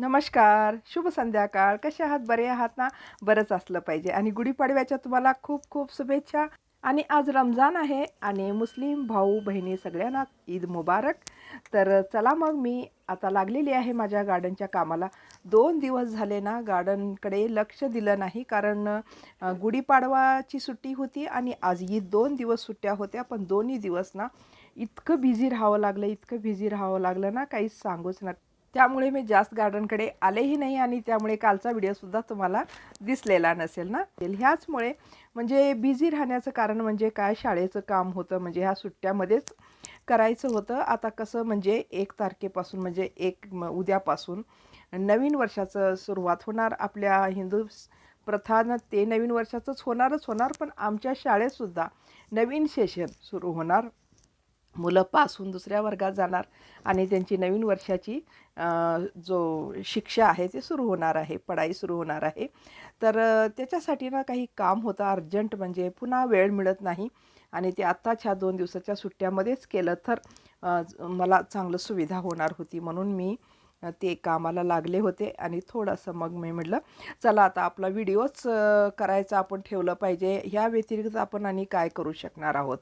नमस्कार शुभ संध्याकाळ. कसे आहात? बरे आहात ना? बरंच असलं पाहिजे. आणि गुढीपाडव्याच्या तुम्हाला खूप खूप शुभेच्छा. आणि आज रमजान आहे आणि मुस्लिम भाऊ बहिणी सगळ्यांना ईद मुबारक. तर चला मग मी आता लागलेली आहे माझ्या गार्डनच्या कामाला. दोन दिवस झाले ना गार्डनकडे लक्ष दिलं नाही कारण गुढीपाडवाची सुट्टी होती आणि आज ईद दोन दिवस सुट्ट्या होत्या. पण दोन्ही दिवस ना इतकं बिझी राहावं लागलं इतकं बिझी राहावं लागलं ना काहीच सांगूच ना त्यामुळे मी जास्त गार्डनकडे आलेही नाही आणि त्यामुळे कालचा व्हिडिओसुद्धा तुम्हाला दिसलेला नसेल ना? ह्याचमुळे म्हणजे बिझी राहण्याचं कारण म्हणजे काय? शाळेचं काम होतं म्हणजे ह्या सुट्ट्यामध्येच करायचं होतं. आता कसं म्हणजे एक तारखेपासून म्हणजे एक उद्यापासून नवीन वर्षाचं सुरुवात होणार. आपल्या हिंदू स- प्रथानं ते नवीन वर्षाचंच होणारच होणार पण आमच्या शाळेतसुद्धा नवीन सेशन सुरू होणार. मुलं पास होऊन दुसऱ्या वर्गात जाणार आणि त्यांची नवीन वर्षाची जो शिक्षा आहे ते सुरू होणार आहे पढाई सुरू होणार आहे. तर त्याच्यासाठी ना काही काम होतं अर्जंट म्हणजे पुन्हा वेळ मिळत नाही आणि ते आत्ताच ह्या दोन दिवसाच्या सुट्ट्यामध्येच केलं तर मला चांगलं सुविधा होणार होती म्हणून मी ते कामाला लागले होते आणि थोडंसं मग मी म्हटलं चला आता आपला व्हिडिओच करायचं करायचा आपण ठेवलं पाहिजे. ह्या व्यतिरिक्त आपण आणि काय करू शकणार आहोत?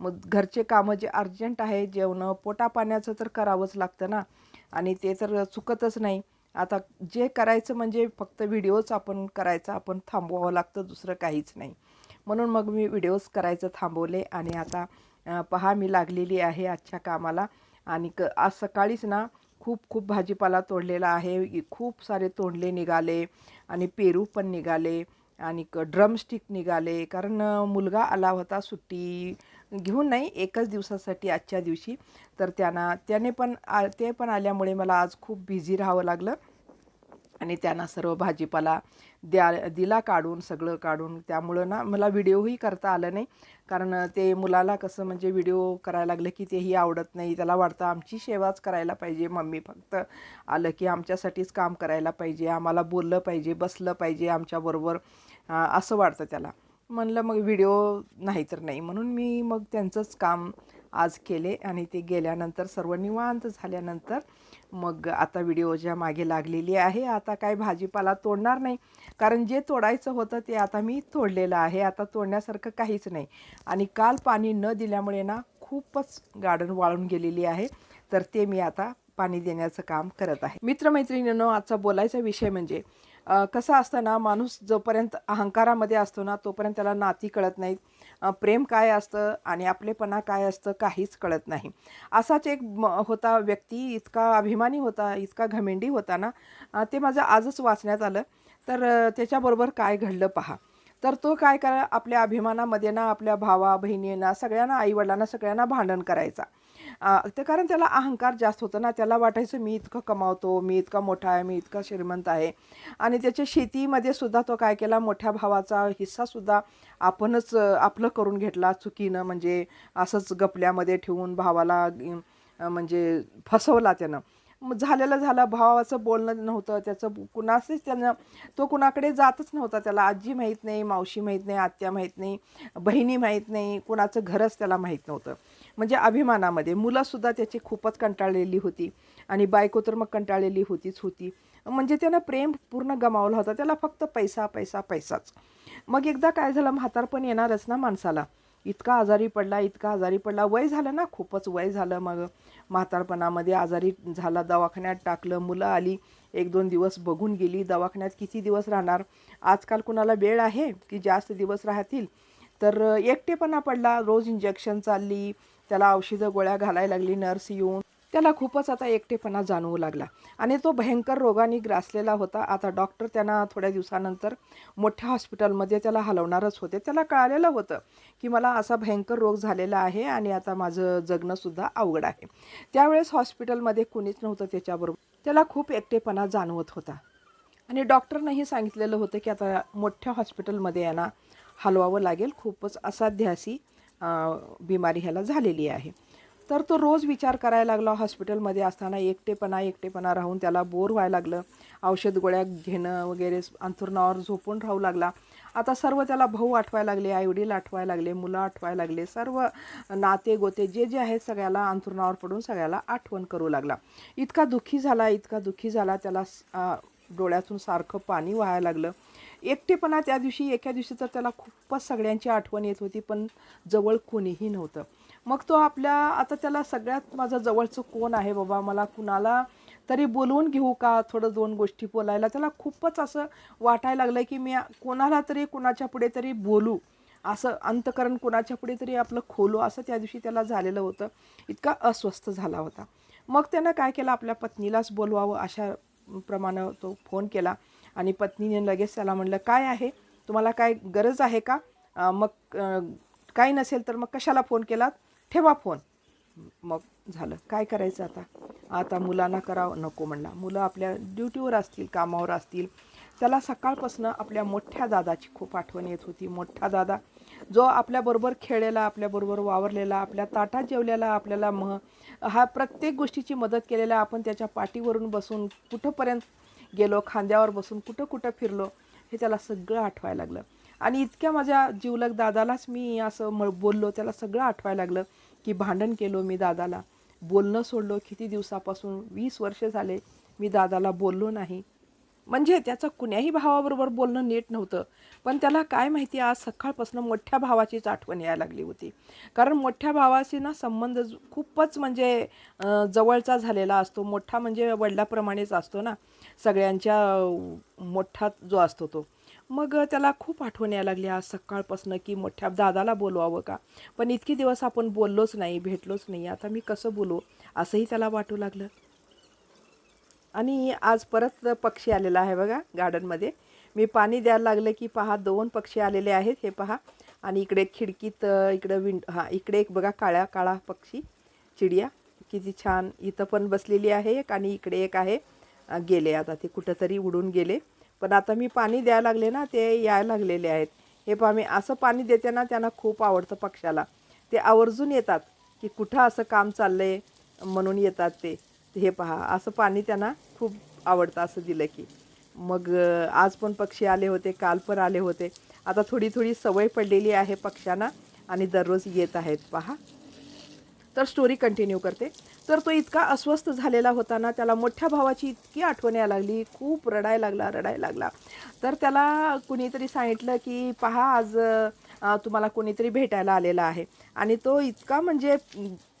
मग घरचे कामं जे अर्जंट आहे जेवणं पोटापाण्याचं तर करावंच लागतं ना. आणि ते तर चुकतच नाही. आता जे करायचं म्हणजे फक्त व्हिडिओच आपण करायचा आपण थांबवावं लागतं दुसरं काहीच नाही. म्हणून मग मी व्हिडिओज करायचं थांबवले आणि आता पहा मी लागलेली आहे आजच्या कामाला. आणि क आज सकाळीच ना खूप खूप भाजीपाला तोडलेला आहे. खूप सारे तोंडले निघाले आणि पेरू पण निघाले आणि क ड्रमस्टिक निघाले. कारण मुलगा आला होता सुट्टी घेऊन नाही एकच दिवसासाठी आजच्या दिवशी. तर त्यांना त्याने पण आ ते पण आल्यामुळे मला आज खूप बिझी राहावं लागलं. आणि त्यांना सर्व भाजीपाला द्या दिला काढून सगळं काढून. त्यामुळं ना मला व्हिडिओही करता आलं नाही. कारण ते मुलाला कसं म्हणजे व्हिडिओ करायला लागलं की तेही आवडत नाही. त्याला वाटतं आमची सेवाच करायला पाहिजे. मम्मी फक्त आलं की आमच्यासाठीच काम करायला पाहिजे. आम्हाला बोललं पाहिजे बसलं पाहिजे आमच्याबरोबर. असं वाटतं त्याला. म्हणलं मग व्हिडिओ नाही तर नाही. म्हणून मी मग त्यांचंच काम आज केले आणि ते गेल्यानंतर सर्व निवांत झाल्यानंतर मग आता व्हिडिओच्या मागे लागलेली आहे आता काय भाजीपाला तोडणार नाही. कारण जे तोडायचं होतं ते आता मी तोडलेलं आहे. आता तोडण्यासारखं काहीच नाही. आणि काल पाणी न दिल्यामुळे ना खूपच गार्डन वाळून गेलेली आहे. तर ते मी आता पाणी देण्याचं काम करत आहे. मित्रमैत्रिणींनो आजचा बोलायचा विषय म्हणजे कसं असतं ना माणूस जोपर्यंत अहंकारामध्ये असतो ना तोपर्यंत त्याला नाती कळत नाहीत. प्रेम काय असतं आणि आपलेपणा काय असतं काहीच कळत नाही. असाच एक म- होता व्यक्ती इतका अभिमानी होता इतका घमेंडी होता ना ते माझं आजच वाचण्यात आलं. तर त्याच्याबरोबर काय घडलं पहा. तर तो काय करा आपल्या अभिमानामध्ये ना आपल्या भावा बहिणींना सगळ्यांना आईवडिलांना सगळ्यांना भांडण करायचा. ते कारण त्याला अहंकार जास्त होता ना त्याला वाटायचं मी इतकं कमावतो मी इतका मोठा आहे मी इतका श्रीमंत आहे. आणि त्याच्या शेतीमध्ये सुद्धा तो काय केला मोठ्या भावाचा हिस्सासुद्धा आपणच आपलं करून घेतला चुकीनं म्हणजे असंच गपल्यामध्ये ठेवून भावाला म्हणजे फसवला त्यानं. झालेलं झालं भावाचं बोलणं नव्हतं त्याचं कुणाशीच त्यानं तो कुणाकडे जातच नव्हता त्याला. आजी माहीत नाही मावशी माहीत नाही आत्या माहीत नाही बहिणी माहीत नाही कुणाचं घरच त्याला माहीत नव्हतं. म्हणजे अभिमानामध्ये मुलंसुद्धा त्याची खूपच कंटाळलेली होती आणि बायको तर मग कंटाळलेली होतीच होती. म्हणजे त्यानं प्रेम पूर्ण गमावला होता. त्याला फक्त पैसा पैसा पैसाच. मग एकदा काय झालं म्हातारपण येणारच ना माणसाला. इतका आजारी पडला इतका आजारी पडला. वय झालं ना खूपच वय झालं मग. म्हातारपणामध्ये आजारी झाला दवाखान्यात टाकलं मुलं आली एक दोन दिवस बघून गेली दवाखान्यात किती दिवस राहणार? आजकाल कुणाला वेळ आहे की जास्त दिवस राहतील? तर एकटेपणा पडला रोज इंजेक्शन चालली त्याला औषधं गोळ्या घालायला लागली नर्स येऊन. त्याला खूपच आता एकटेपणा जाणवू लागला. आणि तो भयंकर रोगाने ग्रासलेला होता. आता डॉक्टर त्यांना थोड्या दिवसानंतर मोठ्या हॉस्पिटलमध्ये त्याला हलवणारच होते. त्याला कळालेलं होतं की मला असा भयंकर रोग झालेला आहे आणि आता माझं जगणंसुद्धा अवघड आहे. त्यावेळेस हॉस्पिटलमध्ये कुणीच नव्हतं त्याच्याबरोबर. त्याला खूप एकटेपणा जाणवत होता. आणि डॉक्टरनंही सांगितलेलं होतं की आता मोठ्या हॉस्पिटलमध्ये यांना हलवावं लागेल. खूपच असाध्य अशी बिमारी ह्याला झालेली आहे. तर तो रोज विचार करायला लागला हॉस्पिटलमध्ये असताना एकटेपणा एकटेपणा राहून त्याला बोर व्हायला लागलं. औषध गोळ्या घेणं वगैरे अंथरुणावर झोपून राहू लागला. आता सर्व त्याला भाऊ आठवायला लागले आईवडील आठवायला लागले मुलं आठवायला लागले सर्व नाते गोते जे जे आहेत सगळ्याला अंथरुणावर पडून सगळ्याला आठवण करू लागला. इतका दुःखी झाला इतका दुःखी झाला त्याला डोळ्यातून सारखं पाणी व्हायला लागलं. एकटेपणा त्या दिवशी एका दिवशी तर त्याला खूपच सगळ्यांची आठवण येत होती पण जवळ कोणीही नव्हतं. मग तो आपल्या आता त्याला सगळ्यात माझं जवळचं कोण आहे बाबा? मला कुणाला तरी बोलवून घेऊ का? थोडं दोन गोष्टी बोलायला. त्याला खूपच असं वाटायला लागलं की मी कोणाला तरी कोणाच्या पुढे तरी बोलू. असं अंतकरण कोणाच्या पुढे तरी आपलं खोलू असं त्या दिवशी त्याला झालेलं होतं. इतका अस्वस्थ झाला होता. मग त्यानं काय केलं? आपल्या पत्नीलाच बोलवावं अशा प्रमाणे तो फोन केला. आणि पत्नीने लगेच त्याला म्हणलं काय आहे? तुम्हाला काय गरज आहे का? मग काही नसेल तर मग कशाला फोन केलात? ठेवा फोन. मग झालं. काय करायचं आता? आता मुलांना करावं. नको म्हणला मुलं आपल्या ड्युटीवर असतील कामावर असतील. त्याला सकाळपासून आपल्या मोठ्या दादाची खूप आठवण येत होती. मोठा दादा जो आपल्याबरोबर खेळलेला आपल्याबरोबर वावरलेला आपल्या ताटात जेवलेला आपल्याला मह हा प्रत्येक गोष्टीची मदत केलेला आपण त्याच्या पाठीवरून बसून कुठंपर्यंत गेलो खांद्यावर बसून कुठं कुठं फिरलो हे त्याला सगळं आठवायला लागलं. आणि इतक्या माझ्या जीवलग दादालाच मी असं म बोललो त्याला सगळं आठवायला लागलं की भांडण केलो मी दादाला. बोलणं सोडलो किती दिवसापासून? वीस वर्ष झाले मी दादाला बोललो नाही. म्हणजे त्याचं कुण्याही भावाबरोबर बोलणं नीट नव्हतं. पण त्याला काय माहिती आज सकाळपासून मोठ्या भावाचीच आठवण यायला लागली होती. कारण मोठ्या भावाशी ना संबंध खूपच म्हणजे जवळचा झालेला असतो. मोठा म्हणजे वडिलाप्रमाणेच असतो ना. सगळ्यांच्या मोठा जो असतो तो. मग त्याला खूप आठवण यायला लागली आज सकाळपासून की मोठ्या दादाला बोलवावं का? पण इतके दिवस आपण बोललोच नाही भेटलोच नाही. आता मी कसं बोलू? असंही त्याला वाटू लागलं. आणि आज परत पक्षी आलेला आहे बघा गार्डनमध्ये. मी पाणी द्यायला लागलं की पहा दोन पक्षी आलेले आहेत हे पहा. आणि इकडे खिडकीत इकडं विंड हां इकडे एक बघा काळ्या काळा पक्षी चिडिया. किती छान. इथं पण बसलेली आहे एक आणि इकडे एक आहे. गेले आता ते कुठंतरी उडून गेले. पण आता मी पाणी द्यायला लागले ना ते यायला लागलेले आहेत. हे पहा मी असं पाणी देते ना त्यांना खूप आवडतं पक्ष्याला. ते आवर्जून येतात की कुठं असं काम चाललं आहे म्हणून येतात ते. हे पहा असं पाणी त्यांना खूप आवडतं असं दिलं की. मग आज पण पक्षी आले होते काल पण आले होते. आता थोडी थोडी सवय पडलेली आहे पक्ष्यांना आणि दररोज येत आहेत पहा. तर स्टोरी कंटिन्यू करते. तर तो इतका अस्वस्थ झालेला होता ना त्याला मोठ्या भावाची इतकी आठवण यायला लागली. खूप रडायला लागला रडायला लागला. तर त्याला कुणीतरी सांगितलं की पहा आज तुम्हाला कोणीतरी भेटायला आलेला आहे. आणि तो इतका म्हणजे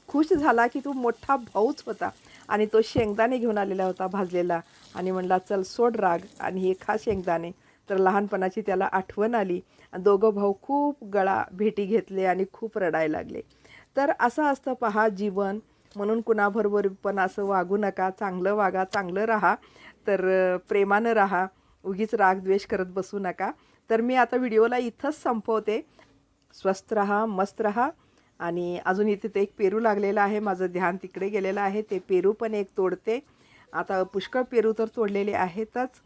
खुश झाला की तो मोठा भाऊच होता. आणि तो शेंगदाणे घेऊन आलेला होता भाजलेला. आणि म्हणला चल सोड राग. आणि हे खा शेंगदाणे. तर लहानपणाची त्याला आठवण आली. आणि दोघं भाऊ खूप गळा भेटी घेतले आणि खूप रडायला लागले. तर असं असतं पहा जीवन. म्हणून कुणाबरोबर पण असं वागू नका. चांगलं वागा चांगलं राहा. तर प्रेमानं राहा. उगीच राग द्वेष करत बसू नका. तर मी आता व्हिडिओला इथंच संपवते. स्वस्त राहा मस्त राहा. आणि अजून इथे ते एक पेरू लागलेलं आहे. माझं ध्यान तिकडे गेलेलं आहे. ते पेरू पण एक तोडते. आता पुष्कळ पेरू तर तोडलेले आहेतच.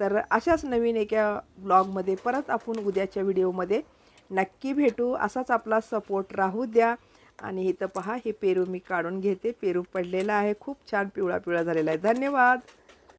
तर अशाच नवीन एका ब्लॉगमध्ये परत आपण उद्याच्या व्हिडिओमध्ये नक्की भेटू. असाच आपला सपोर्ट राहू द्या. आणि इथं पहा हे पेरू मी काढून घेते. पेरू पडलेला आहे. खूप छान पिवळा पिवळा झालेला आहे. धन्यवाद!